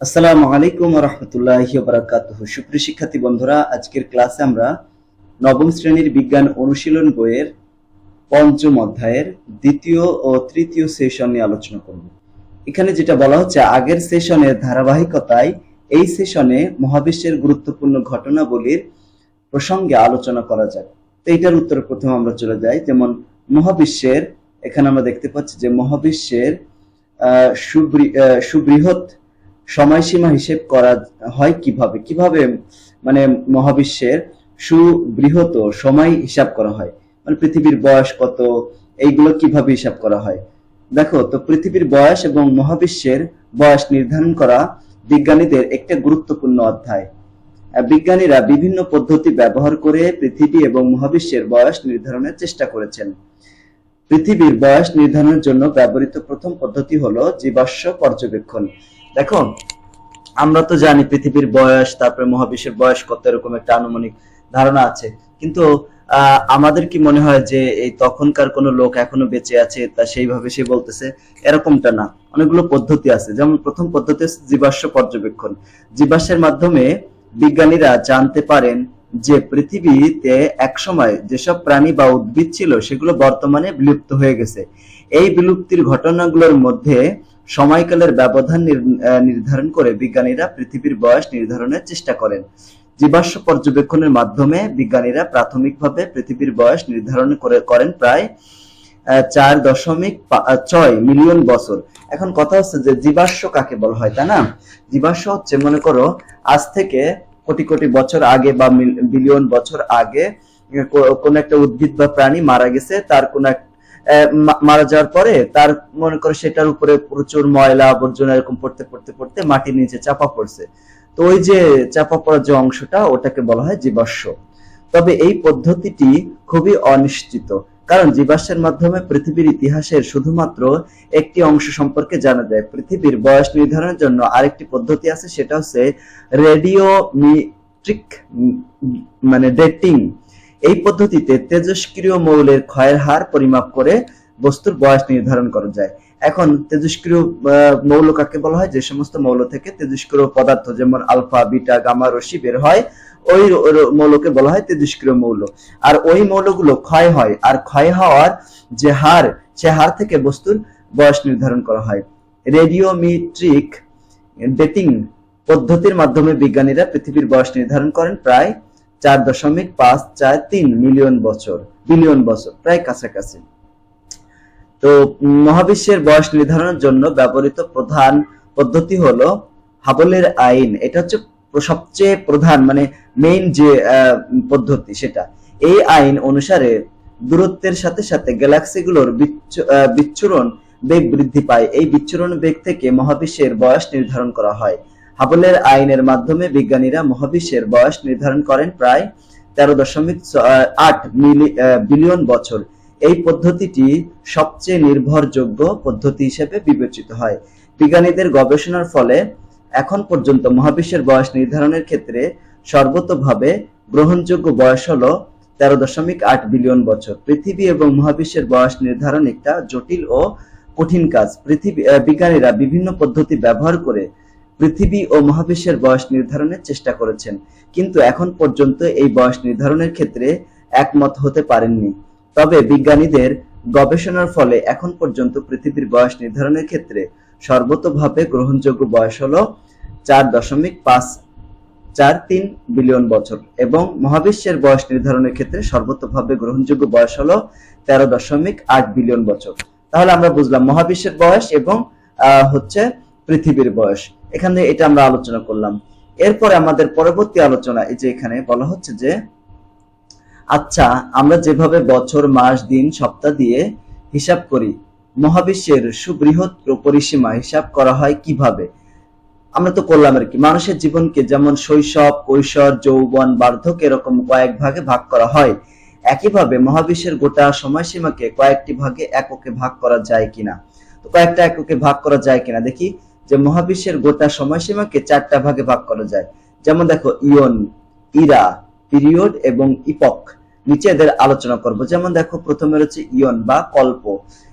আসসালামু আলাইকুম রহমতুল্লাহ বারাকাতুহ। সুপ্রিয় শিক্ষার্থী বন্ধুরা, আজকের ক্লাসে আমরা নবম শ্রেণির বিজ্ঞান অনুশীলন বইয়ের পঞ্চম অধ্যায়ের দ্বিতীয় ও তৃতীয় সেশন নিয়ে আলোচনা করব। এখানে যেটা বলা হচ্ছে, আগের সেশনের ধারাবাহিকতায় এই সেশনে মহাবিশ্বের গুরুত্বপূর্ণ ঘটনাবলীর প্রসঙ্গে আলোচনা করা যাক। তো এইটার উত্তরে প্রথমে আমরা চলে যাই। যেমন, মহাবিশ্বের, এখানে আমরা দেখতে পাচ্ছি যে মহাবিশ্বের সুবৃহৎ সময়সীমা হিসেব করা হয় কীভাবে? কীভাবে মানে মহাবিশ্বের সুবৃহৎ সময় হিসাব করা হয়? মানে পৃথিবীর বয়স কত? এইগুলো কীভাবে হিসাব করা হয়? দেখো, তো পৃথিবীর বয়স এবং মহাবিশ্বের বয়স নির্ধারণ করা বিজ্ঞানীদের একটা গুরুত্বপূর্ণ অধ্যায়। বিজ্ঞানীরা বিভিন্ন পদ্ধতি ব্যবহার করে পৃথিবী এবং মহাবিশ্বের বয়স নির্ধারণের চেষ্টা করেছেন। পৃথিবীর বয়স নির্ধারণের জন্য ব্যবহৃত প্রথম পদ্ধতি হলো জীবাশ্ম পর্যবেক্ষণ। দেখো, আমরা তো জানি পৃথিবীর বয়স, তারপরে মহাবিশ্বের বয়স কত এরকম একটা আনুমানিক ধারণা আছে। কিন্তু আমাদের কি মনে হয় যে এই তখনকার কোনো লোক এখনও বেঁচে আছে তা সেইভাবে সে বলতেছে? এরকমটা না। অনেকগুলো পদ্ধতি আছে। যেমন প্রথম পদ্ধতি জীবাশ্ম পর্যবেক্ষণ। জীবাশ্মের মাধ্যমে বিজ্ঞানীরা জানতে পারেন যে পৃথিবীতে একসময় যেসব প্রাণী বা উদ্ভিদ ছিল, সেগুলো বর্তমানে বিলুপ্ত হয়ে গেছে। এই বিলুপ্তির ঘটনাগুলোর মধ্যে সময়কালের ব্যবধান নির্ধারণ করে বিজ্ঞানীরা পৃথিবীর বয়স নির্ধারণের চেষ্টা করেন। জীবাশ্ম পর্যবেক্ষণের মাধ্যমে বিজ্ঞানীরা প্রাথমিকভাবে পৃথিবীর বয়স নির্ধারণ করে, করেন প্রায় চার দশমিক ছয় মিলিয়ন বছর। এখন কথা হচ্ছে যে জীবাশ্ম কাকে বলা হয়, তাই না? জীবাশ্ম হচ্ছে, মনে করো, আজ থেকে কোটি কোটি বছর আগে বা বিলিয়ন বছর আগে কোন একটা উদ্ভিদ বা প্রাণী মারা গেছে, তার কোন মারা যাওয়ার পরে তার মনে করো সেটার উপরে প্রচুর ময়লা আবর্জনা এরকম পড়তে পড়তে পড়তে মাটির নিচে চাপা পড়ছে। তো ওই যে চাপা পড়ার যে অংশটা, ওটাকে বলা হয় জীবাশ্ম। তবে এই পদ্ধতিটি খুবই অনিশ্চিত, কারণ জীবাশ্মের মাধ্যমে পৃথিবীর ইতিহাসের শুধুমাত্র একটি অংশ সম্পর্কে জানা যায়। পৃথিবীর বয়স নির্ধারণের জন্য আরেকটি পদ্ধতি আছে, সেটা হচ্ছে রেডিওমিট্রিক মানে ডেটিং। এই পদ্ধতিতে তেজস্ক্রিয় মৌলের ক্ষয়ের হার পরিমাপ করে বস্তুর বয়স নির্ধারণ করা যায়। এখন তেজস্ক্রিয় মৌল কাকে বলা হয়? যে সমস্ত মৌল থেকে তেজস্ক্রিয় পদার্থ যেমন আলফা, বিটা, গামা, রশ্মি বের হয়, ওই মৌলকে বলা হয় তেজস্ক্রিয় মৌল। আর ওই মৌলগুলো ক্ষয় হয়। আর ক্ষয় হওয়ার যে হার, সে হার থেকে বস্তুর বয়স নির্ধারণ করা হয়। রেডিওমিট্রিক ডেটিং পদ্ধতির মাধ্যমে বিজ্ঞানীরা পৃথিবীর বয়স নির্ধারণ করেন প্রায় চার দশমিক পাঁচ চার তিন মিলিয়ন বছর, বিলিয়ন বছর, প্রায় কাছাকাছি। তো মহাবিশ্বের বয়স নির্ধারণের জন্য ব্যবহৃত প্রধান পদ্ধতি হলো হাবলের আইন। এটা হচ্ছে সবচেয়ে প্রধান মানে মেইন যে পদ্ধতি সেটা। এই আইন অনুসারে দূরত্বের সাথে সাথে গ্যালাক্সিগুলোর বিচ্ছু- বিচ্ছুরণ বেগ বৃদ্ধি পায়। এই বিচ্ছুরণ বেগ থেকে মহাবিশ্বের বয়স নির্ধারণ করা হয়। হাবলের আইনের মাধ্যমে বিজ্ঞানীরা মহাবিশ্বের বয়স নির্ধারণ করেন প্রায় তেরো দশমিক আট বিলিয়ন বছর। এই পদ্ধতিটি সবচেয়ে নির্ভরযোগ্য পদ্ধতি হিসেবে বিবেচিত হয়। বিজ্ঞানীদের গবেষণার ফলে এখন পর্যন্ত মহাবিশ্বের বয়স নির্ধারণের ক্ষেত্রে সর্বতভাবে গ্রহণযোগ্য বয়স হল তেরো দশমিক আট বিলিয়ন বছর। পৃথিবী এবং মহাবিশ্বের বয়স নির্ধারণ একটা জটিল ও কঠিন কাজ। পৃথিবী বিজ্ঞানীরা বিভিন্ন পদ্ধতি ব্যবহার করে পৃথিবী ও মহাবিশ্বের বয়স নির্ধারণের চেষ্টা করেছেন, কিন্তু এখন পর্যন্ত এই বয়স নির্ধারণের ক্ষেত্রে একমত হতে পারেননি। তবে বিজ্ঞানীদের গবেষণার ফলে এখন পর্যন্ত পৃথিবীর বয়স নির্ধারণের ক্ষেত্রে সর্বতভাবে গ্রহণযোগ্য বয়স হল চার দশমিক পাঁচ চার তিন বিলিয়ন বছর এবং মহাবিশ্বের বয়স নির্ধারণের ক্ষেত্রে সর্বতভাবে গ্রহণযোগ্য বয়স হল তেরো দশমিক আট বিলিয়ন বছর। তাহলে আমরা বুঝলাম মহাবিশ্বের বয়স এবং হচ্ছে পৃথিবীর বয়স। এখানে এটা আমরা আলোচনা করলাম। এরপরে আমাদের পরবর্তী আলোচনা এই যে এখানে বলা হচ্ছে যে আচ্ছা আমরা যেভাবে বছর, মাস, দিন, সপ্তাহ দিয়ে হিসাব করি, মহাবিশ্বের সুবৃহৎ পরিসীমা হিসাব করা হয় কীভাবে? আমরা তো করলাম আর কি। মানুষের জীবনকে যেমন শৈশব, কৈশোর, যৌবন, বার্ধক্য এরকম কয়েক ভাগে ভাগ করা হয়, একইভাবে মহাবিশ্বের গোটা সময়সীমাকে কয়েকটি ভাগে এককে ভাগ করা যায় কিনা? তো কয়েকটা এককে ভাগ করা যায় কিনা? দেখি। যে মহাবিশ্বের গোটা সময়সীমাকে চারটা ভাগে ভাগ করা যায়। যেমন দেখো, ইয়ন, ইরা, পিরিয়ড এবং ইপক নিচে এদের আলোচনা করব। যেমন দেখো, প্রথমে রয়েছে ইয়ন বা কল্প।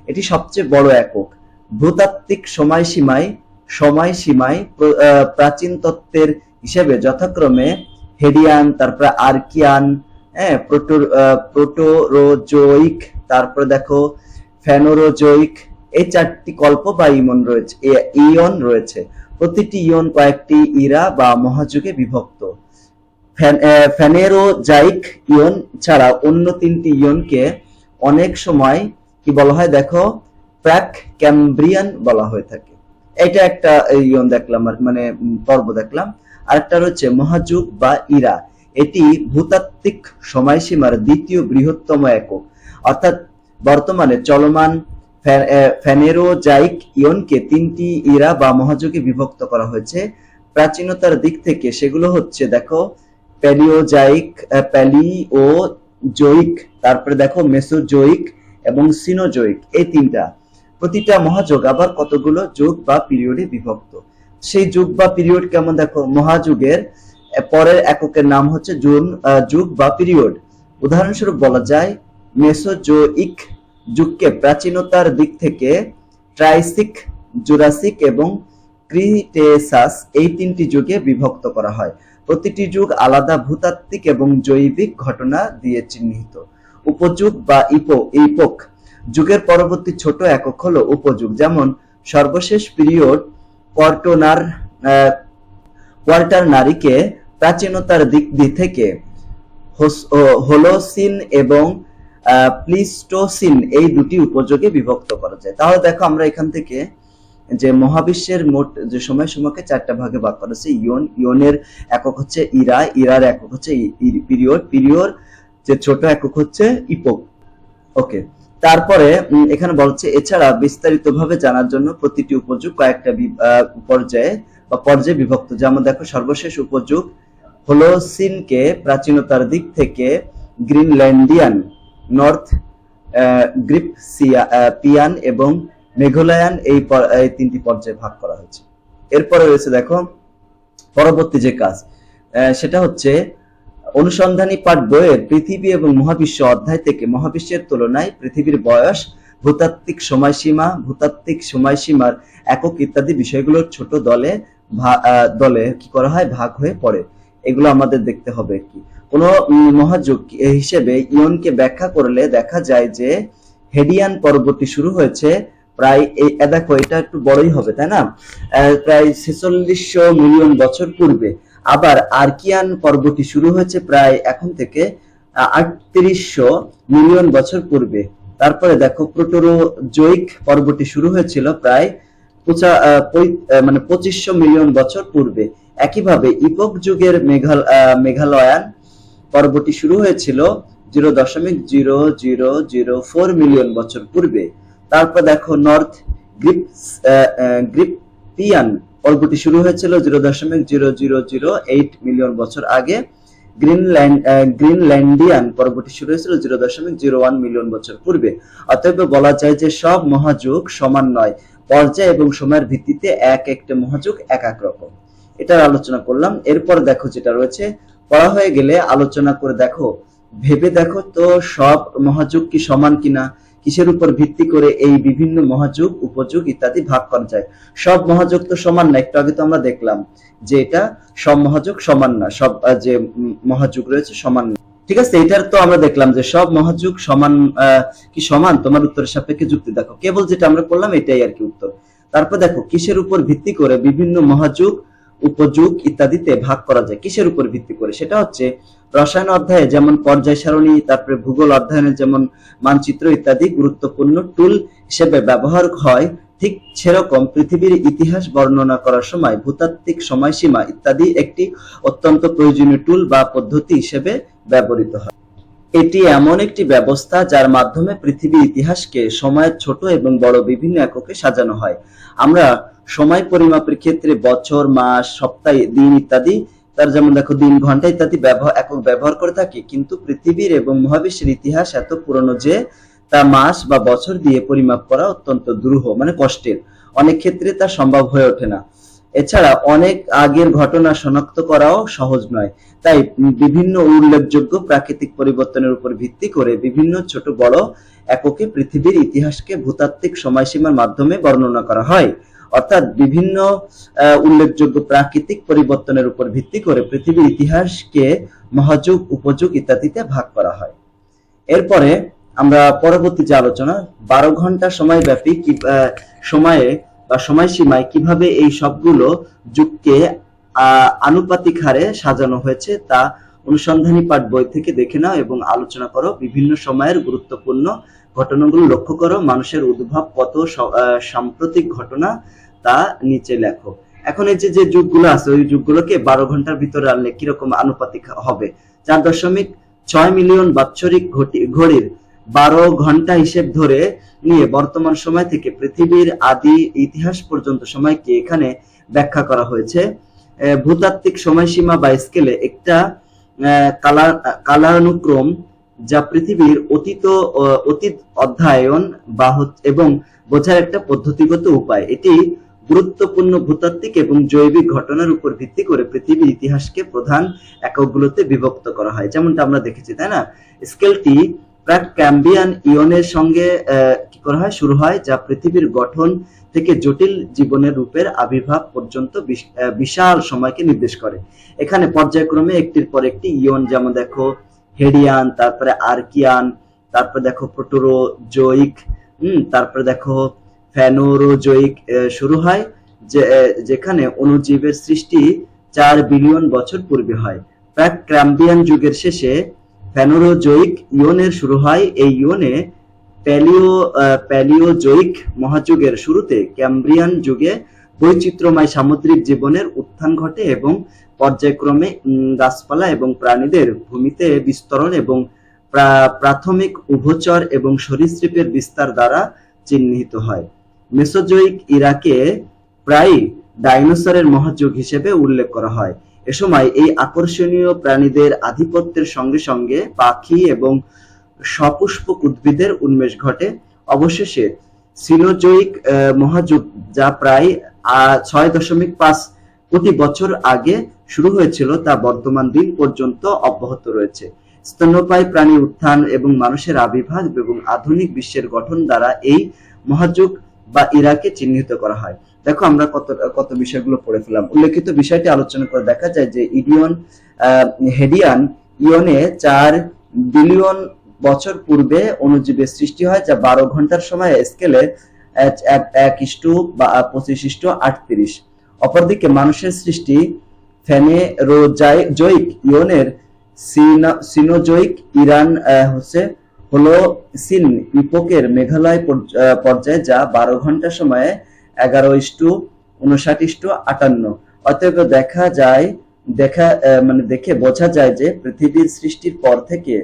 এটি সবচেয়ে বড় একক। ভূতাত্ত্বিক সময়সীমায় সময়সীমায় প্রাচীন তত্ত্বের হিসেবে যথাক্রমে হেডিয়ান, তারপরে আর্কিয়ান হ্যাঁ প্রোটো প্রোটোরোজোইক, তারপরে দেখো, ফেনোরোজোইক এই চারটি কল্প বা ইমন রয়েছে ইয়ন রয়েছে। প্রতিটি ইয়ন কয়েকটি ইরা বা মহাযুগে বিভক্ত। ফ্যান- আহ, ফেনেরোজাইক ইয়ন ছাড়া অন্য তিনটি ইয়নকে অনেক সময় কি বলা হয় দেখো প্রাক ক্যাম্ব্রিয়ান বলা হয়ে থাকে। এটা একটা ইয়ন দেখলাম আর মানে পর্ব দেখলাম। আরেকটা রয়েছে মহাযুগ বা ইরা। এটি ভূতাত্ত্বিক সময়সীমার দ্বিতীয় বৃহত্তম একক। অর্থাৎ বর্তমানে চলমান ফেনেরোজাইক ইয়নকে তিনটি ইরা বা মহাযুগে বিভক্ত করা হয়েছে। প্রাচীনতার দিক থেকে সেগুলো হচ্ছে, দেখো, প্যালিওজাইক প্যালিও জৈক তারপরে দেখো মেসোজোইক এবং সিনোজোইক এই তিনটা। প্রতিটা মহাযুগ আবার কতগুলো যুগ বা পিরিয়ডে বিভক্ত। সেই যুগ বা পিরিয়ড কেমন, দেখো, মহাযুগের পরের এককের নাম হচ্ছে জুন যুগ বা পিরিয়ড। উদাহরণস্বরূপ বলা যায় মেসোজোইক যুগকে প্রাচীনতার দিক থেকে ট্রাইসিক, জুরাসিক এবং ক্রিটেসাস এই তিনটি যুগে বিভক্ত করা হয়। প্রতিটি যুগ আলাদা ভূতাত্ত্বিক এবং জৈবিক ঘটনা দিয়ে চিহ্নিত। উপযুগ বা ইপো, ইপোক। যুগের পরবর্তী ছোট একক হলো উপযুগ, যেমন সর্বশেষ পিরিয়ড কোয়ার্টোনার কোয়ার্টার নারীকে প্রাচীনতার দিক দি থেকে হোলোসিন এবং প্লিস্টোসিন এই দুটি উপযোগে বিভক্ত করা যায়। তাহলে দেখো আমরা এখান থেকে যে মহাবিশ্বের মোট যে সময় সময়কে চারটা ভাগে ভাগ করা হচ্ছে ইয়ন, ইয়নের একক হচ্ছে ইরা, ইরার একক হচ্ছে পিরিয়ড পিরিয়ড যে ছোট একক হচ্ছে ইপোক। ওকে, তারপরে এখানে বলছে এছাড়া বিস্তারিতভাবে জানার জন্য প্রতিটি উপযুগ কয়েকটা পর্যায়ে বা পর্যায়ে বিভক্ত। যেমন দেখো, সর্বশেষ উপযুগ হলো সিনকে প্রাচীনতার দিক থেকে গ্রিনল্যান্ডিয়ান নর্থ গ্রিপসিয়া পিয়ান এবং মেঘালয়ান এই তিনটি পর্যায়ে ভাগ করা হয়েছে। এরপরে রয়েছে দেখো, পরবর্তী যে কাজ সেটা হচ্ছে অনুসন্ধানী পাঠ বইয়ের পৃথিবী এবং মহাবিশ্ব অধ্যায় থেকে মহাবিশ্বের তুলনায় পৃথিবীর বয়স, ভূতাত্ত্বিক সময়সীমা, ভূতাত্ত্বিক সময়সীমার একক ইত্যাদি বিষয়গুলোর ছোট দলে দলে কি করা হয়? ভাগ হয়ে পড়ে। এগুলো আমাদের দেখতে হবে কি। কোন মহাযুগ হিসেবে ইয়নকে ব্যাখ্যা করলে দেখা যায় যে হেডিয়ান পর্বটি শুরু হয়েছে প্রায় এই দেখো, এটা একটু বড়ই হবে, তাই না? প্রায় ছেচল্লিশশো মিলিয়ন বছর পূর্বে। আবার আর্কিয়ান পর্বটি শুরু হয়েছে প্রায় এখন থেকে আটত্রিশশো মিলিয়ন বছর পূর্বে। তারপরে দেখো, প্রোটোরোজোইক পর্বটি শুরু হয়েছিল প্রায় মানে পঁচিশশো মিলিয়ন বছর পূর্বে। একইভাবে ইপক যুগের মেঘাল মেঘালয়ান পর্বটি শুরু হয়েছিল জিরো দশমিক zero zero zero four million বছর পূর্বে। তারপর দেখো নর্থ গ্রিপ গ্রিপিয়ান পর্বটি শুরু হয়েছিল জিরো দশমিক zero zero zero eight million বছর আগে। গ্রিনল্যান্ড গ্রিনল্যান্ডিয়ান পর্বটি শুরু হয়েছিল জিরো দশমিক জিরো ওয়ান মিলিয়ন বছর পূর্বে। অতএব বলা যায় যে সব মহাযুগ সমান নয়। পর্যায় এবং সময়ের ভিত্তিতে এক একটা মহাযুগ এক এক রকম এটার আলোচনা করলাম। এরপর দেখো যেটা রয়েছে পড়া হয়ে গেলে আলোচনা করে দেখো। ভেবে দেখো তো সব মহাযুগ কি সমান কিনা? কিসের উপর ভিত্তি করে এই বিভিন্ন মহাযুগ, উপযুগ ইত্যাদি ভাগ করা যায়? সব মহাযুগ তো সমান না, একটু আগে তো আমরা দেখলাম যে এটা সব মহাযুগ সমান না, সব যে মহাযুগ রয়েছে সমান না। ঠিক আছে, এটার তো আমরা দেখলাম যে সব মহাযুগ সমান কি সমান? তোমার উত্তরের সাপেক্ষে যুক্তি দেখো। কেবল যেটা আমরা করলাম এটাই আর কি উত্তর। তারপর দেখো, কিসের উপর ভিত্তি করে বিভিন্ন মহাযুগ উপযুগ ইত্যাদিতে ভাগ করা যায়। কিসের উপর ভিত্তি করে? সেটা হচ্ছে রসায়ন অধ্যায়ে যেমন পর্যায় সারণী, তারপরে ভূগোল অধ্যয়নের যেমন মানচিত্র ইত্যাদি গুরুত্বপূর্ণ টুল হিসেবে ব্যবহার হয়, ঠিক সেরকম পৃথিবীর ইতিহাস বর্ণনা করার সময় ভূতাত্ত্বিক সময়সীমা ইত্যাদি একটি অত্যন্ত প্রয়োজনীয় টুল বা পদ্ধতি হিসেবে ব্যবহৃত হয়। এটি এমন একটি ব্যবস্থা যার মাধ্যমে পৃথিবীর ইতিহাসকে সময়ের ছোট এবং বড় বিভিন্ন এককে সাজানো হয়। আমরা সময় পরিমাপের ক্ষেত্রে বছর, মাস, সপ্তাহ, দিন ইত্যাদি, তার যেমন দেখো দিন, ঘণ্টা ইত্যাদি ব্যবহার একক ব্যবহার করে থাকি, কিন্তু পৃথিবীর এবং মহাবিশ্বের ইতিহাস এত পুরনো যে তা মাস বা বছর দিয়ে পরিমাপ করা অত্যন্ত দুরূহ মানে কষ্টের। অনেক ক্ষেত্রে তা সম্ভব হয়ে ওঠে না। এছাড়া অনেক আগের ঘটনা শনাক্ত করাও সহজ নয়। তাই বিভিন্ন উল্লেখযোগ্য প্রাকৃতিক পরিবর্তনের উপর ভিত্তি করে বিভিন্ন ছোট বড় এককে পৃথিবীর ইতিহাসকে ভূতাত্ত্বিক সময়সীমার মাধ্যমে বর্ণনা করা হয়। অর্থাৎ বিভিন্ন উল্লেখযোগ্য প্রাকৃতিক পরিবর্তনের উপর ভিত্তি করে পৃথিবীর ইতিহাসকে মহাযুগ, উপযুগ ইত্যাদিতে ভাগ করা হয়। এরপরে আমরা পরবর্তী যে আলোচনা, বারো ঘণ্টা সময় ব্যাপী সময়ে বা সময়সীমায় কীভাবে এই সবগুলো যুগকে আনুপাতিক হারে সাজানো হয়েছে তা অনুসন্ধানী পাঠ বই থেকে দেখে নাও এবং আলোচনা করো। বিভিন্ন সময়ের গুরুত্বপূর্ণ ঘটনাগুলো লক্ষ্য করো। মানুষের উদ্ভব, কত সাম্প্রতিক ঘটনা তা নিচে লেখো। এখন এই যে যুগগুলো আছে, ওই যুগগুলোকে বারো ঘণ্টার ভিতরে আনলে কীরকম আনুপাতিক হবে? চার দশমিক ছয় মিলিয়ন বাৎসরিক ঘড়ির বারো ঘণ্টা হিসেব ধরে নিয়ে বর্তমান সময় থেকে পৃথিবীর আদি ইতিহাস পর্যন্ত সময়কে এখানে ব্যাখ্যা করা হয়েছে। ভূতাত্ত্বিক সময়সীমা বা স্কেলে একটা কালা- কালানুক্রম যা পৃথিবীর অতীত অতীত অধ্যয়ন বা এবং বোঝার একটা পদ্ধতিগত উপায়। এটি গুরুত্বপূর্ণ ভূতাত্ত্বিক এবং জৈবিক ঘটনার উপর ভিত্তি করে পৃথিবীর ইতিহাসকে প্রধান এককগুলোতে বিভক্ত করা হয়। যেমনটা আমরা দেখেছি, তাই না? স্কেলটি প্রাক ক্যাম্বিয়ান ইয়নের সঙ্গে কি করা হয়? শুরু হয়, যা পৃথিবীর গঠন থেকে জটিল জীবনের রূপের আবির্ভাব পর্যন্ত বিশাল সময়কে নির্দেশ করে। এখানে পর্যায়ক্রমে একটির পর একটি ইয়ন, যেমন দেখো হেডিয়ান, তারপরে আর্কিয়ান, তারপরে দেখো প্রোটোরোজোইক হুম, তারপরে দেখো ফ্যানোরোজোইক শুরু হয় যেখানে অণুজীবের সৃষ্টি চার বিলিয়ন বছর পূর্বে হয়। প্রাক ক্রাম্বিয়ান যুগের শেষে ফ্যানোরোজোইক ইয়নের শুরু হয়। এই ইয়নে প্যালিও প্যালিওজোইক মহাযুগের শুরুতে ক্যাম্ব্রিয়ান যুগে বৈচিত্র্যময় সামুদ্রিক জীবনের উত্থান ঘটে এবং পর্যায়ক্রমে গাছপালা এবং প্রাণীদের ভূমিতে বিস্তরণ এবং প্রা- প্রাথমিক উভচর এবং সরীসৃপের বিস্তার দ্বারা চিহ্নিত হয়। মেসোজোইক ইরাকে প্রায় ডাইনোসরের মহাযুগ হিসেবে উল্লেখ করা হয়। এ সময় এই আকর্ষণীয় প্রাণীদের আধিপত্যের সঙ্গে সঙ্গে পাখি এবং সপুষ্পক উদ্ভিদের উন্মেষ ঘটে। অবশেষে সিনোজোইক আহ, মহাযুগ যা প্রায় ছয় দশমিক পাঁচ কোটি বছর আগে শুরু হয়েছিল তা বর্তমান দিন পর্যন্ত অব্যাহত রয়েছে। স্তন্যপায়ী প্রাণী উত্থান এবং মানুষের আবির্ভাব এবং আধুনিক বিশ্বের গঠন দ্বারা এই মহাযুগ বা ইরাকে চিহ্নিত করা হয়। দেখো আমরা কত কত বিষয়গুলো পড়ে ফেলাম উল্লেখিত বিষয়টি আলোচনা করে দেখা যায় যে ইডিয়ন হেডিয়ান ইয়নে চার বিলিয়ন বছর পূর্বে অণুজীবের সৃষ্টি হয়, যা বারো ঘণ্টার সময় স্কেলে এক- ইস্টু বা পঁচিশ ইস্টু আটত্রিশ। অপরদিকে মানুষের সৃষ্টি ফেনেরোজোইক ইয়নের সিনা- সিনোজোইক ইরান হচ্ছে হলো সিন ইপোকের মেঘালয় পর্যায়ে যা বারো ঘণ্টা সময়ে এগারো ইস্টু উনষাট ইস্টু আটান্ন। অতএব দেখা যায়, দেখা মানে দেখে বোঝা যায় যে পৃথিবীর সৃষ্টির পর থেকে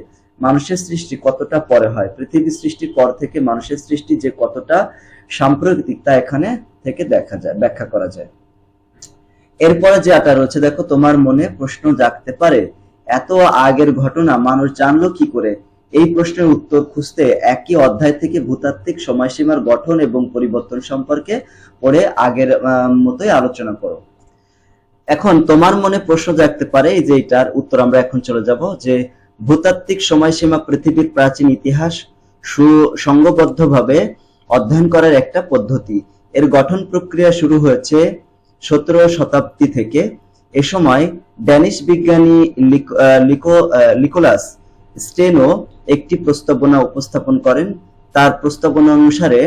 মানুষের সৃষ্টি কতটা পরে হয়। পৃথিবীর সৃষ্টির পর থেকে মানুষের সৃষ্টি যে কতটা সাম্প্রতিক তা এখানে থেকে দেখা যায়, ব্যাখ্যা করা যায়। এরপরে যে আটা রয়েছে, দেখো তোমার মনে প্রশ্ন জাগতে পারে, এত আগের ঘটনা মানুষ জানলো কি করে? এই প্রশ্নের উত্তর খুঁজতে একই অধ্যায় থেকে ভূতাত্ত্বিক সময়সীমার গঠন এবং পরিবর্তন সম্পর্কে পড়ে আগের মতোই আলোচনা করো। এখন তোমার মনে প্রশ্ন জাগতে পারে যে এটার উত্তর আমরা এখন চলে যাব, যে ভূতাত্ত্বিক সময়সীমা পৃথিবীর প্রাচীন ইতিহাস সুসংঘবদ্ধভাবে অধ্যয়ন করার একটা পদ্ধতি। এর গঠন প্রক্রিয়া শুরু হয়েছে সতেরো শতাব্দী থেকে। এ সময় ড্যানিশ বিজ্ঞানী লিক- লিকোলাস স্টেনো একটি প্রস্তাবনা উপস্থাপন করেন। তার প্রস্তাবনা অনুসারে,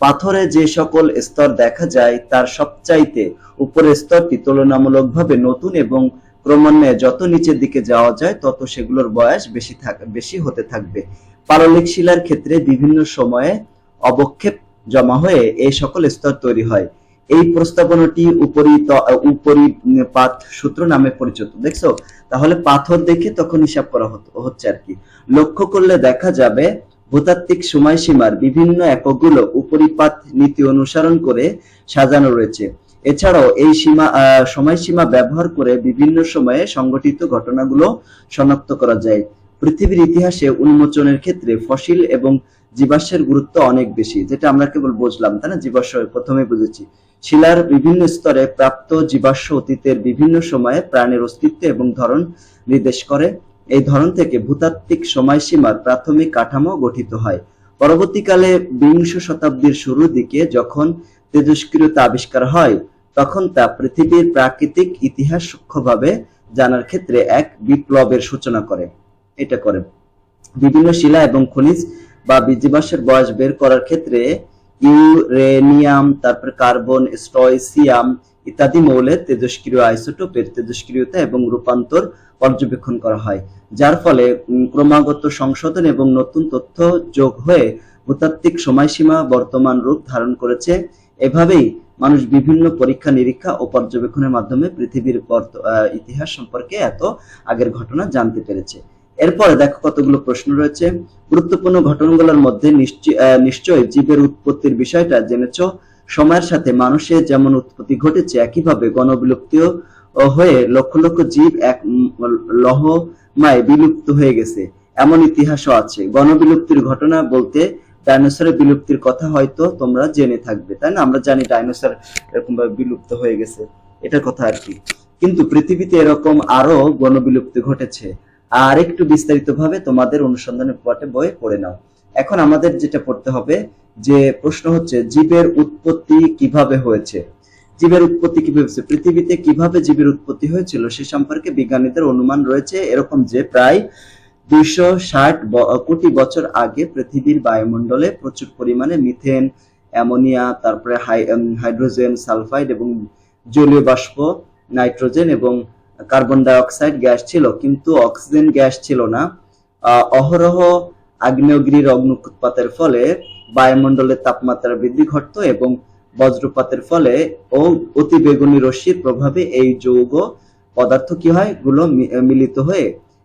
পাথরে যে সকল স্তর দেখা যায়, তার সবচাইতে উপরের স্তরটি তুলনামূলকভাবে নতুন এবং ক্রমান্বয়ে যত নিচের দিকে যাওয়া যায়, তত সেগুলোর বয়স বেশি বেশি হতে থাকবে। পাললিক শিলার ক্ষেত্রে বিভিন্ন সময়ে অবক্ষেপ জমা হয়ে এই সকল স্তর তৈরি হয়। এই প্রস্তাবনাটি উপরি উপরিপাত সূত্র নামে পরিচিত, দেখছ? তাহলে পাথর দেখে তখন হিসাব করা হচ্ছে আর কি। লক্ষ্য করলে দেখা যাবে, ভূতাত্ত্বিক সময়সীমার বিভিন্ন এককগুলো উপরিপাত নীতি অনুসরণ করে সাজানো রয়েছে। এছাড়াও এই সীমা সময়সীমা ব্যবহার করে বিভিন্ন সময়ে সংঘটিত ঘটনাগুলো শনাক্ত করা যায়। পৃথিবীর ইতিহাসে উন্মোচনের ক্ষেত্রে ফসিল এবং জীবাশ্মের গুরুত্ব অনেক বেশি, যেটা আমরা কেবল বুঝলাম, তাই না? জীবাশ্ম প্রথমে বুঝেছি। শিলার বিভিন্ন স্তরে প্রাপ্ত জীবাশ্ম অতীতের বিভিন্ন সময়ে প্রাণের অস্তিত্ব এবং ধরন নির্দেশ করে। এই ধরন থেকে ভূতাত্ত্বিক সময়সীমার প্রাথমিক কাঠামো গঠিত হয়। পরবর্তীকালে বিংশ শতাব্দীর শুরুর দিকে যখন তেজস্ক্রিয়তা আবিষ্কার হয়, তখন তা পৃথিবীর প্রাকৃতিক ইতিহাস সূক্ষ্মভাবে জানার ক্ষেত্রে এক বিপ্লবের সূচনা করে। এটা করে। বিভিন্ন শিলা এবং খনিজ বা জীবাশ্মের বয়স বের করার ক্ষেত্রে ইউরেনিয়াম, তারপর কার্বন স্ট্রয়সিয়াম ইত্যাদি মৌলের তেজস্ক্রিয় আইসোটোপের তেজস্ক্রিয়তা এবং রূপান্তর পর্যবেক্ষণ করা হয়, যার ফলে ক্রমাগত সংশোধন এবং নতুন তথ্য যোগ হয়ে ভূতাত্ত্বিক সময়সীমা বর্তমান রূপ ধারণ করেছে। এভাবেই মানুষ বিভিন্ন পরীক্ষা, নিরীক্ষা ও পর্যবেক্ষণের মাধ্যমে পৃথিবীর ইতিহাস সম্পর্কে এত আগের ঘটনা জানতে পেরেছে। এরপরে দেখো কতগুলো প্রশ্ন রয়েছে। গুরুত্বপূর্ণ ঘটনাগুলোর মধ্যে নিশ্চয় জীবের উৎপত্তির বিষয়টা জেনেছ। সময়ের সাথে মানুষের যেমন উৎপত্তি ঘটেছে, একইভাবে গণবিলুপ্তিও হয়ে লক্ষ লক্ষ জীব এক লহমায় বিলুপ্ত হয়ে গেছে। এমন ইতিহাসও আছে। গণবিলুপ্তির ঘটনা বলতে ডাইনোসরের বিলুপ্তির কথা হয়তো তোমরা জেনে থাকবে, তাই না? আমরা জানি ডাইনোসর এরকম ভাবে বিলুপ্ত হয়ে গেছে। এটার কথা আর কি। কিন্তু পৃথিবীতে এরকম আরও গণবিলুপ্তি ঘটেছে। আর একটু বিস্তারিত ভাবে তোমাদের অনুসন্ধানের পটে বই পড়ে নাও। এখন আমাদের যেটা পড়তে হবে, যে প্রশ্ন হচ্ছে, জীবের উৎপত্তি কীভাবে হয়েছে? জীবের উৎপত্তি কীভাবে হয়েছে? পৃথিবীতে কীভাবে জীবের উৎপত্তি হয়েছিল সে সম্পর্কে বিজ্ঞানীদের অনুমান রয়েছে। এরকম যে প্রায় দুইশো ষাট কোটি বছর আগে পৃথিবীর বায়ুমণ্ডলে প্রচুর পরিমাণে মিথেন, অ্যামোনিয়া, তারপরে হাই- হাইড্রোজেন, সালফাইড এবং জলীয় বাষ্প, নাইট্রোজেন এবং কার্বন ডাই অক্সাইড গ্যাস ছিল, কিন্তু অক্সিজেন গ্যাস ছিল না। অহরহ আগ্নেয়গিরির অগ্নুৎপাতের ফলে বায়ুমণ্ডলের তাপমাত্রা বৃদ্ধি ঘটতো এবং বজ্রপাতের ফলে ও অতি বেগুনি রশ্মির প্রভাবে এই যৌগ পদার্থ কি হয়? গুলো মিলিত হয়ে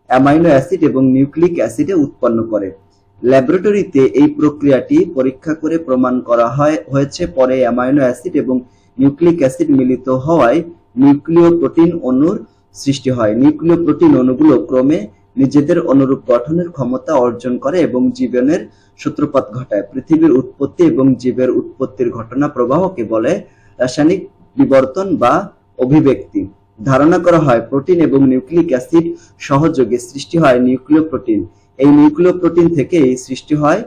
অ্যামাইনো অ্যাসিড এবং নিউক্লিক অ্যাসিডে উৎপন্ন করে। ল্যাবরেটরিতে এই প্রক্রিয়াটি পরীক্ষা করে প্রমাণ করা হয়, হয়েছে পরে অ্যামাইনো অ্যাসিড এবং নিউক্লিক অ্যাসিড মিলিত হওয়ায় নিউক্লিয় প্রোটিন অণুর সৃষ্টি হয়। নিউক্লিয় প্রোটিন অণুগুলো ক্রমে নিজেদের অনুরূপ গঠনের ক্ষমতা অর্জন করে এবং জীবনের সূত্রপাত ঘটায়। পৃথিবীর উৎপত্তি এবং জীবের উৎপত্তির ঘটনা প্রবাহকে বলে রাসায়নিক বিবর্তন বা অভিব্যক্তি। ধারণা করা হয় প্রোটিন এবং নিউক্লিক অ্যাসিড সহযোগে সৃষ্টি হয় নিউক্লিয় প্রোটিন। এই নিউক্লিয় প্রোটিন থেকেই সৃষ্টি হয়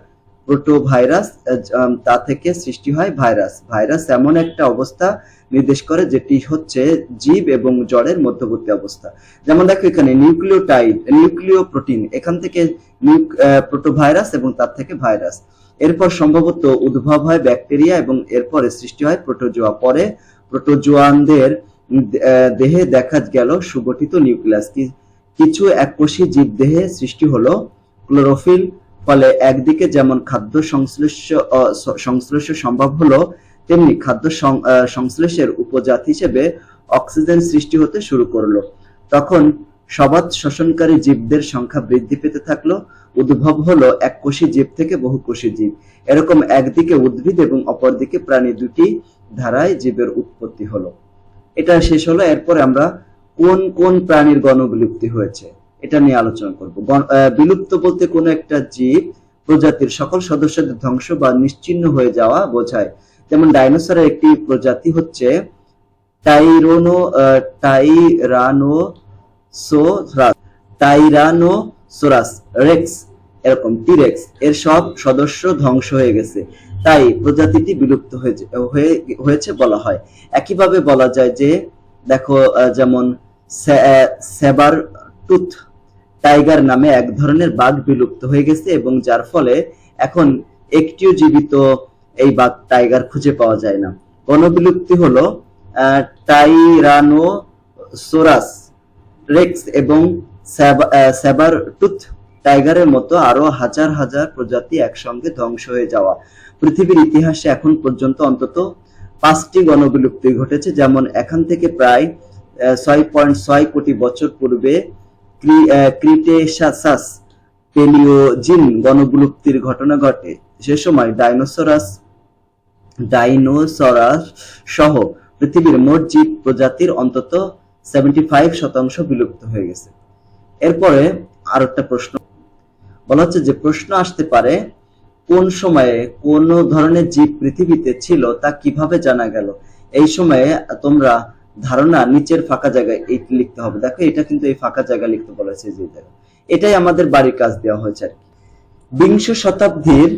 প্রোটোভাইরাস আহ, তা থেকে সৃষ্টি হয় ভাইরাস। ভাইরাস এমন একটা অবস্থা নির্দেশ করে যেটি হচ্ছে জীব এবং জড়ের মধ্যবর্তী অবস্থা। যেমন দেখো এখানে নিউক্লিওটাইড নিউক্লিয় প্রোটিন এখান থেকে প্রোটোভাইরাস এবং তার থেকে ভাইরাস। এরপর সম্ভবত উদ্ভব হয় ব্যাকটেরিয়া এবং এরপরে সৃষ্টি হয় প্রোটোজোয়া। পরে প্রোটোজোয়ানদের দেহে দেখা গেল সুগঠিত নিউক্লিয়াস। কিছু এককোষী জীব দেহে সৃষ্টি হলো ক্লোরোফিল। ফলে একদিকে যেমন খাদ্য সংশ্লেষ আহ, সংশ্লেষ সম্ভব হলো তেমনি খাদ্য সংশ্লেষের উপজাত হিসেবে অক্সিজেন সৃষ্টি হতে শুরু করল। তখন সবাত শোষণকারী জীবদের সংখ্যা বৃদ্ধি পেতে থাকল। উদ্ভব হলো এক কোষী জীব থেকে বহু কোষী জীব। এরকম একদিকে উদ্ভিদ এবং অপরদিকে প্রাণী দুটি ধারায় জীবের উৎপত্তি হলো। এটা শেষ হলো। এরপর আমরা কোন কোন প্রাণীর গণবিলুপ্তি হয়েছে, এটা নিয়ে আলোচনা করব। বিলুপ্ত বলতে কোনো একটা জীব প্রজাতির সকল সদস্যদের ধ্বংস বা নিশ্চিহ্ন হয়ে যাওয়া বোঝায়। যেমন ডাইনোসরের একটি প্রজাতি হচ্ছে টাইরোনো tyrannosaurus tyrannosaurus rex, এরকম টিরেক্স, এর সব সদস্য ধ্বংস হয়ে গেছে। তাই প্রজাতিটি বিলুপ্ত হয়েছে বলা হয়। একইভাবে বলা যায় যে, দেখো যেমন সেবার টুথ, টাইগার নামে এক ধরনের বাঘ বিলুপ্ত হয়ে গেছে এবং যার ফলে এখন একটিও জীবিত এই বাঘ টাইগার খুঁজে পাওয়া যায় না। গণবিলুপ্তি হলো রেক্স এবং টুথ টাইগারের মতো আরও হাজার হাজার প্রজাতি একসঙ্গে ধ্বংস হয়ে যাওয়া। পৃথিবীর ইতিহাসে এখন পর্যন্ত অন্তত পাঁচটি গণবিলুপ্তি ঘটেছে, যেমন এখান থেকে প্রায় ছয় পয়েন্ট ছয় কোটি বছর পূর্বে ক্রিটেশাসাস পেলিওজিন গণবিলুপ্তির ঘটনা ঘটে। সে সময় ডাইনোসরাস ডাইনোসরাস সহ পৃথিবীর মোট জীব প্রজাতির অন্তত সেভেন্টি ফাইভ শতাংশ বিলুপ্ত হয়ে গেছে। এরপরে আর একটা প্রশ্ন। বলা হচ্ছে যে প্রশ্ন আসতে পারে, কোন সময়ে কোন ধরনের জীব পৃথিবীতে ছিল তা কীভাবে জানা গেল? এই সময়ে তোমরা ধারণা নিচের ফাঁকা জায়গায় এই লিখতে হবে। দেখো, এটা কিন্তু এই ফাঁকা জায়গা লিখতে বলেছে যে জায়গা এটাই আমাদের বাড়ির কাজ দেওয়া হয়েছে আর কি। বিংশ শতাব্দীর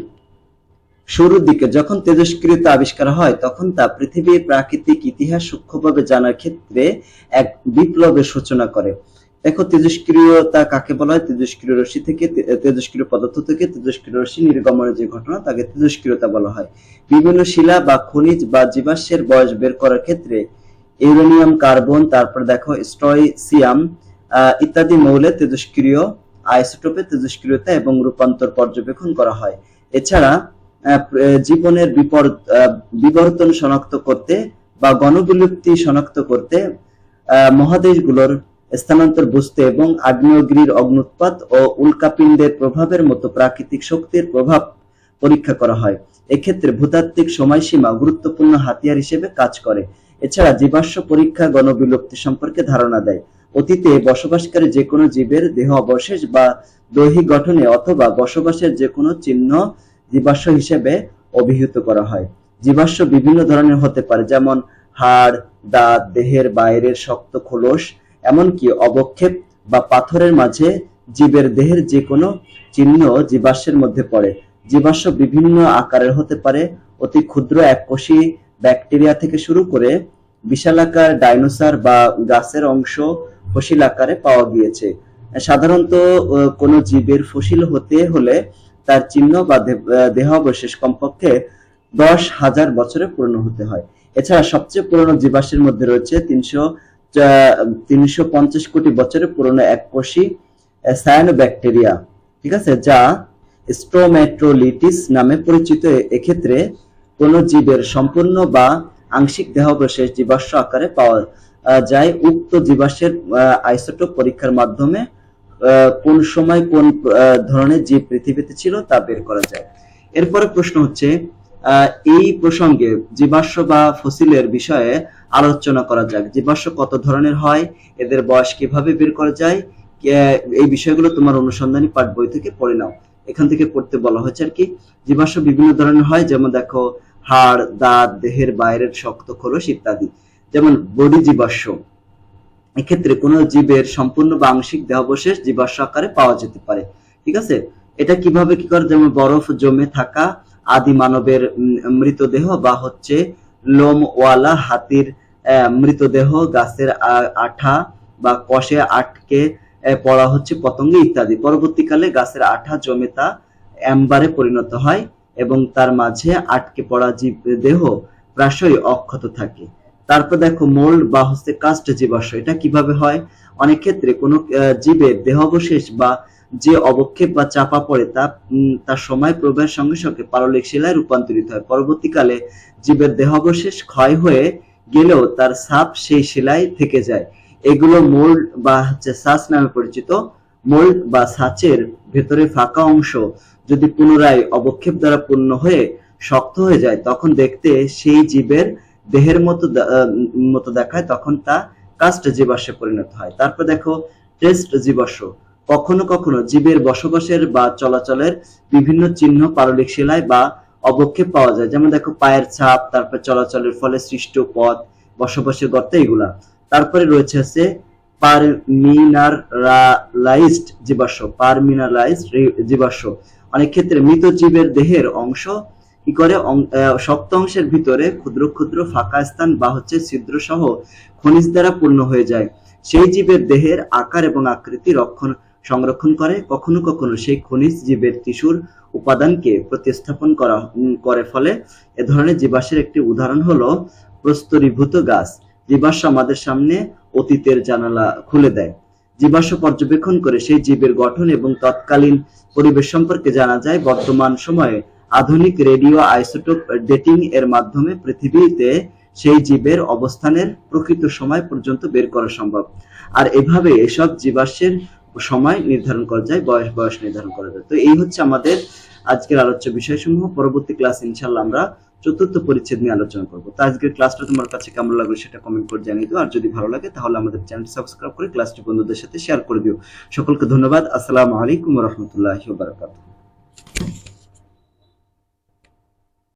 শুরুর দিকে যখন তেজস্ক্রিয়তা আবিষ্কার হয় তখন তা পৃথিবীর প্রাকৃতিক ইতিহাস সূক্ষ্মভাবে জানার ক্ষেত্রে এক বিপ্লবের সূচনা করে। দেখো তেজস্ক্রিয়তা কাকে বলা হয়? তেজস্ক্রিয় রশ্মি থেকে তেজস্ক্রিয় পদার্থ থেকে তেজস্ক্রিয় রশ্মি নির্গমনের যে ঘটনা তাকে তেজস্ক্রিয়তা বলা হয়। বিভিন্ন শিলা বা খনিজ বা জীবাশ্মের বয়স বের করার ক্ষেত্রে ইউরেনিয়াম কার্বন তারপর দেখো স্ট্রয়সিয়াম আহ, ইত্যাদি মৌলে তেজস্ক্রিয় আইসোটোপে তেজস্ক্রিয়তা এবং রূপান্তর পর্যবেক্ষণ করা হয়। এছাড়া জীবনের বিবর্তন শনাক্ত করতে বা গণবিলুপ্তি শনাক্ত করতে মহাদেশগুলোর স্থানান্তর বুঝতে এবং আগ্নেয়গিরির অগ্নুৎপাত ও উল্কাপিণ্ডের প্রভাবের মতো প্রাকৃতিক শক্তির প্রভাব পরীক্ষা করা হয়। এক্ষেত্রে ভূতাত্ত্বিক সময়সীমা গুরুত্বপূর্ণ হাতিয়ার হিসেবে কাজ করে। এছাড়া জীবাশ্ম পরীক্ষা গণবিলুপ্তি সম্পর্কে ধারণা দেয়। অতীতে বসবাসকারী যে কোনো জীবের দেহ অবশেষ বা দৈহিক গঠনে অথবা বসবাসের যে কোনো চিহ্ন জীবাশ্ম হিসেবে অভিহিত করা হয়। জীবাশ্ম বিভিন্ন ধরনের হতে পারে, যেমন হাড়, দাঁত, দেহের বাইরের শক্ত খোলস, এমনকি অবক্ষেপ বা পাথরের মাঝে জীবের দেহের যে কোনো চিহ্ন জীবাশ্মের মধ্যে পড়ে। জীবাশ্ম বিভিন্ন আকারের হতে পারে, অতি ক্ষুদ্র এককোষী ব্যাকটেরিয়া থেকে শুরু করে বিশালাকার ডাইনোসর বা গাছের অংশ ফসিল আকারে পাওয়া গিয়েছে। সাধারণত কোনো জীবের ফসিল হতে হলে তার চিহ্ন বা দেহাবশেষ কমপক্ষে দশ হাজার বছরে পুরনো হতে হয়। এছাড়া সবচেয়ে পুরনো জীবাশ্মের মধ্যে রয়েছে তিনশো তিনশো পঞ্চাশ কোটি বছরের পুরনো এককোষী সায়ানোব্যাকটেরিয়া ঠিক আছে? যা স্ট্রোমেট্রোলিটিস নামে পরিচিত। এক্ষেত্রে কোন জীবের সম্পূর্ণ বা আংশিক দেহাবশেষ জীবাশ্ম আকারে পাওয়া যায় উক্ত জীবাশ্মের আইসোটোপ পরীক্ষার মাধ্যমে কোন সময় কোন ধরনের জীব পৃথিবীতে ছিল তা বের করা যায়। এরপরে প্রশ্ন হচ্ছে এই প্রসঙ্গে জীবাশ্ম বা ফসিলের বিষয়ে আলোচনা করা যাক। জীবাশ্ম কত ধরনের হয়, এদের বয়স কীভাবে বের করা যায় এই বিষয়গুলো তোমার অনুসন্ধানী পাঠ বই থেকে পড়ে নাও। এখান থেকে পড়তে বলা হয়েছে আর কি, জীবাশ্ম বিভিন্ন ধরনের হয়, যেমন দেখো, হাড়, দাঁত, দেহের বাইরের শক্ত খোলস ইত্যাদি। যেমন বডি জীবাশ্ম এক্ষেত্রে কোনো জীবের সম্পূর্ণ বা আংশিক দেহাবশেষ জীবাশ্ম আকারে পাওয়া যেতে পারে, ঠিক আছে? এটা কীভাবে কি করে? যেমন বরফ জমে থাকা আদি মানবের মৃতদেহ বা হচ্ছে লোমওয়ালা হাতির মৃতদেহ, গাছের আঠা বা কষে আটকে পড়া হচ্ছে পতঙ্গে ইত্যাদি। পরবর্তীকালে গাছের আঠা জমে তা অ্যাম্বারে পরিণত হয় এবং তার মাঝে আটকে পড়া জীব দেহ প্রায়শই অক্ষত থাকে। তারপর দেখো মোল্ড বা হচ্ছে কাস্ট জীবাশ্ম, এটা কীভাবে হয়? অনেক ক্ষেত্রে কোনো জীবের দেহাবশেষ বা যে অবক্ষেপ বা চাপা পড়ে তা তার সময় প্রবাহের সঙ্গে সঙ্গে পারলিক শিলায় রূপান্তরিত হয়। পরবর্তীকালে জীবের দেহাবশেষ ক্ষয় হয়ে গেলেও তার ছাপ সেই শিলায় থেকে যায়। এগুলো মোল্ড বা হচ্ছে সাচ নামে পরিচিত। মোল্ড বা সাচের ভেতরে ফাঁকা অংশ যদি পুনরায় অবক্ষেপ দ্বারা পূর্ণ হয়ে শক্ত হয়ে যায়, তখন দেখতে সেই জীবের দেহের মতো মতো দেখায়, তখন তা কাস্ট জীবাশ্মে পরিণত হয়। তারপর দেখো, টেস্ট জীবাশ্ম। কখনো কখনো জীবের বসবাসের বা চলাচলের বিভিন্ন চিহ্ন পারলিক শিলায় বা অবক্ষেপ পাওয়া যায়। যেমন দেখো, পায়ের ছাপ, তারপর চলাচলের ফলে সৃষ্ট পথ, বসবাসের গর্ত, এগুলা। তারপরে রয়েছে হচ্ছে পারমিনারালাইজড জীবাশ্ম। পারমিনারালাইজড জীবাশ্ম। অনেক ক্ষেত্রে মৃত জীবের দেহের অংশ কি করে? শক্ত অংশের ভিতরে ক্ষুদ্র ক্ষুদ্র ফাঁকা স্থান বা হচ্ছে ছিদ্র সহ খনিজ দ্বারা পূর্ণ হয়ে যায়। সেই জীবের দেহের আকার এবং আকৃতি রক্ষণ, সংরক্ষণ করে। কখনো কখনো সেই খনিজ জীবের টিস্যুর উপাদানকে প্রতিস্থাপন করা করে ফলে এ ধরনের জীবাশ্মের একটি উদাহরণ হলো প্রস্তরীভূত গাছ। জীবাশ্ম আমাদের সামনে অতীতের জানালা খুলে দেয়। জীবাশ্ম পর্যবেক্ষণ করে সেই জীবের গঠন এবং তৎকালীন পরিবেশ সম্পর্কে জানা যায়। বর্তমান সময়ে আধুনিক রেডিও আইসোটোপ ডেটিং এর মাধ্যমে পৃথিবীতে সেই জীবের অবস্থানের প্রকৃত সময় পর্যন্ত বের করা সম্ভব। আর এভাবে এসব জীবাশ্মের সময় নির্ধারণ করা যায়, বয়স বয়স নির্ধারণ করা যায়। তো এই হচ্ছে আমাদের আজকের আলোচ্য বিষয়সমূহ। পরবর্তী ক্লাস ইনশাল্লাহ আমরা চতুর্থ পরিচ্ছেদ নিয়ে আলোচনা করব। তো আজকের ক্লাসটা তোমার কাছে কেমন লাগল সেটা কমেন্ট করে জানিয়ে দিও। আর যদি ভালো লাগে তাহলে আমাদের চ্যানেল সাবস্ক্রাইব করে ক্লাসটি বন্ধুদের সাথে শেয়ার করে দিও। সকলকে ধন্যবাদ। আসসালামু আলাইকুম রহমতুল্লাহ বারাকাতুহ।